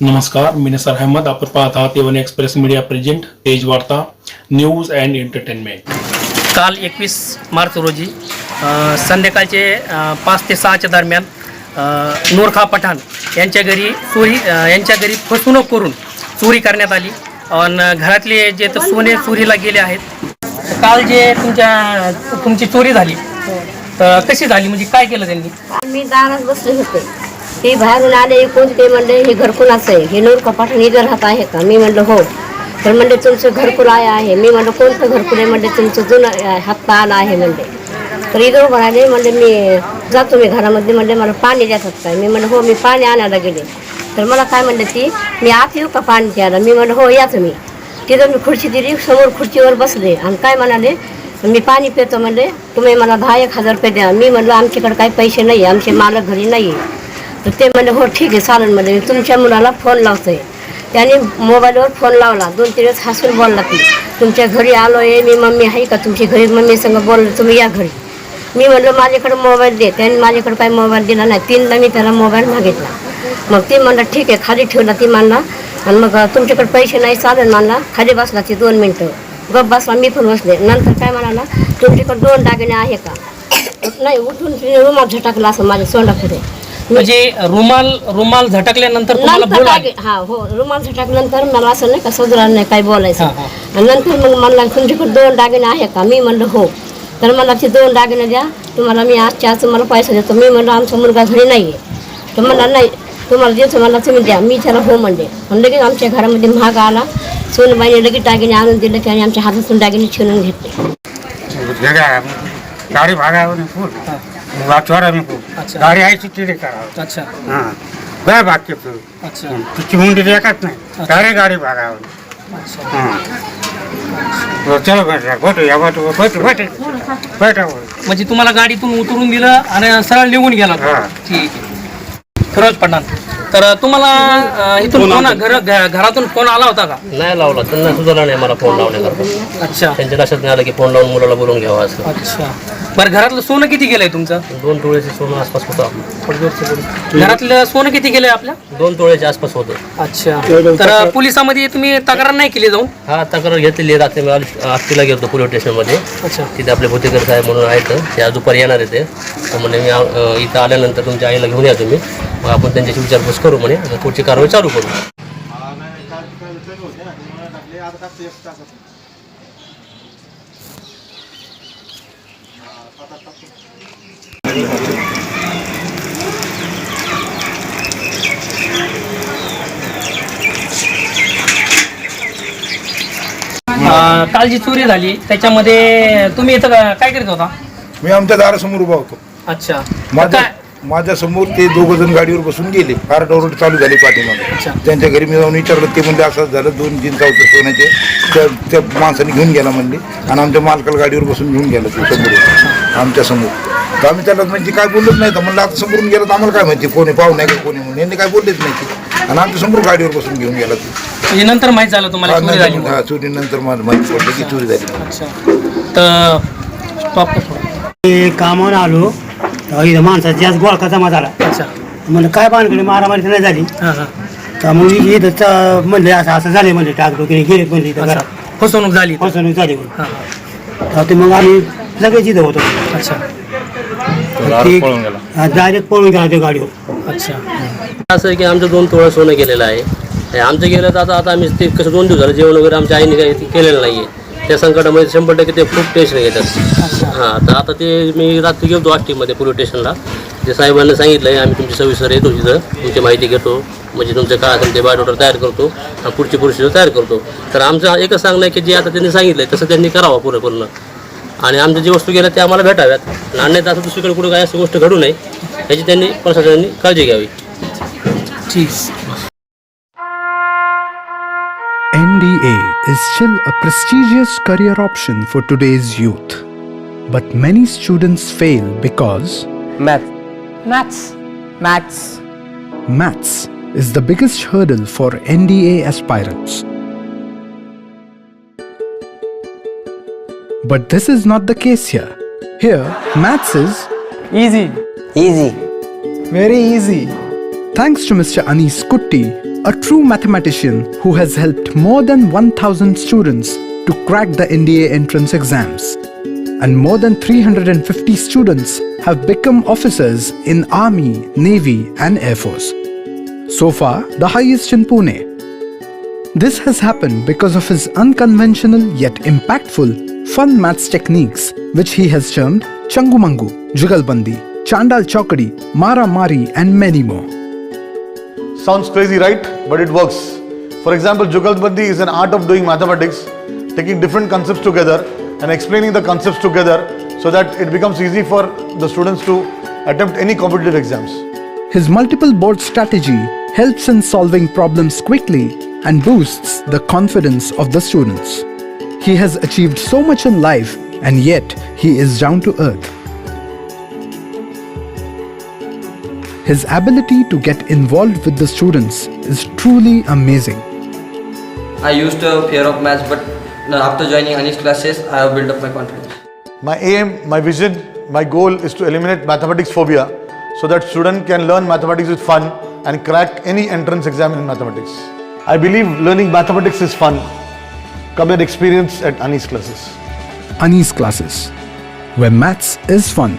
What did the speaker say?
नमस्कार मी नसर अहमद. आपण पाहत आहात A one Express Media present page वार्ता न्यूज अँड एंटरटेनमेंट काल एकवीस मार्च रोजी अ, संध्याकाळचे अ, पाच ते सहाच्या दरम्यान अ, नूरखा पठाण यांच्या घरी चोरी अ, यांच्या घरी फसवणूक करून चोरी करण्यात आली. आणि घरातले जे तर सोने चोरीला गेले आहेत काल जे तुमच्या तुमची चोरी झाली तर कशी झाली? म्हणजे काय केलं त्यांनी? मी दारात बसले होते. ते बाहेरून आले कोण ते म्हणले हे घरकुलाचं आहे. हे नूर कपाटून इथं राहत आहे का? मी म्हणलं हो. तर म्हणले तुमचं घरकुल आहे आहे. मी म्हणलं कोणतं घरकुल आहे? म्हणले तुमचं जुनं अं, हप्ता आला आहे म्हणले. तर इथं उभं राहिले म्हणले मी जातो मी घरामध्ये. म्हणले मला पाणी देतात काय मी म्हणलं हो मी पाणी आणायला गेले. तर मला काय म्हणले ती मी आत येऊ का पाणी द्यायला मी म्हणलं हो या तुम्ही. तिथं मी खुर्ची दिली समोर खुर्चीवर बसले. आणि काय म्हणाले मी पाणी पितो म्हणले तुम्ही मला दहा एक हजार रुपये द्या. मी म्हणलं आमच्याकडे काही पैसे नाही आमचे मालक घरी नाही आहे. तर ते म्हणले हो ठीक आहे चालेल. म्हणजे मी तुमच्या मुलाला फोन लावतोय. त्याने मोबाईलवर फोन लावला. दोन तीन वेळेस हसून बोलला की तुमच्या घरी आलो आहे मी मम्मी आहे का? तुमची घरी मम्मी संग बोललो तुम्ही या घरी. मी म्हणलं माझ्याकडे मोबाईल दे. त्याने माझ्याकडे काही मोबाईल दिला नाही. तीनदा मी त्याला मोबाईल मागितला. मग ती म्हणलं ठीक आहे खाली ठेवला ती म्हणला आणि मग तुमच्याकडे पैसे नाही चालेल म्हणला खाली बसला ती दोन मिनटं. गप बसला मी पण बसले. नंतर काय म्हणाला तुमच्याकडे दोन दागिने आहे का? नाही उठून रुमात झटकला असं माझ्या सोंडापुढे म्हणजे रुमाल रुमाल झटकल्यानंतर तुम्हाला नंतर बोल दागे हा हो रुमाल झटकल्यानंतर मला असं नाही का सजरा नाही काय बोलायचं हा. आणि नंतर मग म्हणला तुमच्याकडे दोन दागिने आहे का? मी म्हणलं हो. तर मला ते दोन दागिने द्या. तुम्हाला मी आजच्या आज तुम्हाला पैसा देतो. मी म्हणलं आमचा मुलगा घरी नाही आहे तर म्हणला नाही तुम्हाला देतो मला तुम्ही द्या. मी त्याला हो म्हणले. आणि लगेच आमच्या घरामध्ये महाग आला. सोनबाईने लगेच दागिने आणून दिले त्याने आमच्या हातातून दागिने छिनून घेतले. गाड़ी है. बात छोड़ा मेरे को अच्छा। गाड़ी आई थी तेरे करा. अच्छा. हाँ. गए भाग के फिर अच्छा तुझी मुंडी देखत नहीं. गाड़ी गाड़ी भागा उन्हें। अच्छा. हाँ. तो चलो बैठ रहा बैठो या बैठो बैठो बैठे बैठो म्हणजे तुम्हाला गाडीतून उतरून दिलं आणि सरळ निघून गेला तो. हा. ठीक आहे. फिरोज पठाण. तर तुम्हाला अं, इथून फोन घर घ- घरातून फोन आला होता का? नाही लावला त्यांना सुधारला नाही मला फोन लावण्याकरता. अच्छा. त्यांच्या लक्षात नाही आलं की फोन लावून मुलाला बोलून घ्यावा असं. अच्छा. बरं घरातलं सोनं किती गेलंय तुमचं? दोन तोळ्याचे सोनं आसपास होतं. आपलं. घरातलं सोनं किती गेलंय आपल्या दोन तोळ्याच्या आसपास होतं. अच्छा. तर पोलिसामध्ये तुम्ही तक्रार नाही केली जाऊन? हा तक्रार घेतलेली आहे. रात्री मी आष्टीला गेलो पोलीस स्टेशनमध्ये अच्छा. तिथे आपले भोतेकर साहेब म्हणून आहेत. ते आज दुपारी येणार आहे ते. तर म्हणे मी अं, इथं आल्यानंतर तुमच्या आईला घेऊन या तुम्ही. मग आपण त्यांच्याशी विचारपूस करू म्हणे. मग पुढची कारवाई चालू करू. अं, काल जी चोरी झाली. त्याच्यामध्ये तुम्ही इथं का- काय करीत होता? मी आमच्या दारासमोर उभा होतो. अच्छा. माझ्या काय माझ्यासमोर ते दोघ जण गाडीवर बसून गेले. आरडाओरड चालू झाली अच्छा. पाठीमागे त्यांच्या घरी मी जाऊन विचारलं ते म्हणजे असं झालं दोन जीन्स होते सोन्याचे त्या त्या माणसाने घेऊन गेला म्हणले. आणि आमच्या मालकाला गाडीवर बसून घेऊन गेला ते समोर आमच्यासमोर. तर आम्ही त्याला म्हणजे काय बोलत नाही. तर म्हणलं आता समोरून गेलं तर आम्हाला काय माहिती कोणी पाहू नाही का कोणी म्हणून. यांनी काय बोललेच नाही ते. आणि आमच्यासमोर गाडीवर बसून घेऊन गेला ते. म्हणजे नंतर माहीत झालं तुम्हाला चोरी झाली हा, चोरीनंतर मला माहिती पडलं की चोरी झाली. अच्छा. तर स्टॉप कर. थोडं. मी कामावर आलो. तेव्हा इथं माणसाचा जास्त गोळका जमा झाला. अच्छा. म्हणलं काय बांधकडे मारामारी तर नाही झाली. हां हां. तर मग इथं च- म्हणले असं असं झाले म्हणले टाक डोके गेले म्हणले इथं अच्छा. घरात. फसवणूक झाली फसवणूक झाली म्हणून. हां हां. तेव्हा ते मग आम्ही लगेच इथं होतो. अच्छा. डायरेक्ट पळून गेला. त्या गाडीवर. अच्छा. असं आहे की आमचं दोन तोळा सोनं गेलेलं आहे. हे आमचं गेलं तर आता आता आम्ही ते कसं दोन दिवस झालं जेवण वगैरे आमच्या आईने काही ते केलेलं नाही आहे त्या संकटामध्ये शंभर टक्के ते खूप टेन्शन घेतात. हां तर आता ते मी रात्री गेलो आष्टीमध्ये पोलीस स्टेशनला ते साहेबांना सांगितलं आहे आम्ही तुमची सविस्तर येतो तिथं. तुमची माहिती घेतो. म्हणजे तुमचं काय असेल ते बायोडॉटर तयार करतो. आणि पुढची प्रोसिजर तयार करतो. तर आमचं एकच सांगणं आहे की जे आता त्यांनी सांगितलं आहे तसं त्यांनी करावं पुरं पूर्ण आणि आमच्या जी वस्तू गेल्या त्या आम्हाला भेटाव्यात तर आता दुसरीकडे कुठं काय अशी गोष्ट घडू नये याची त्यांनी प्रशासनाने काळजी घ्यावी ठीक NDA is still a prestigious career option for today's youth. But many students fail because Math. Maths. Maths. maths is the biggest hurdle for NDA aspirants. But this is not the case here. Here, maths is Easy. Easy. very easy. Thanks to Mr. Anis Kutti, a true mathematician who has helped more than 1000 students to crack the NDA entrance exams. And more than 350 students have become officers in Army, Navy, and Air Force. So far, the highest in Pune. This has happened because of his unconventional yet impactful fun maths techniques, which he has termed Changumangu, Jugalbandi, Chandal Chokadi, Mara Mari, and many more. Sounds crazy, right? But it works. For example, Jugalbandi is an art of doing mathematics, taking different concepts together and explaining the concepts together so that it becomes easy for the students to attempt any competitive exams. His multiple board strategy helps in solving problems quickly and boosts the confidence of the students. He has achieved so much in life and yet he is down to earth. His ability to get involved with the students is truly amazing. I used to fear of maths, but after joining Anish classes, I have built up my confidence. My aim, my vision, my goal is to eliminate mathematics phobia so that student can learn mathematics with fun and crack any entrance exam in mathematics. I believe learning mathematics is fun. Come and experience at Ani's classes. Anis classes, where maths is fun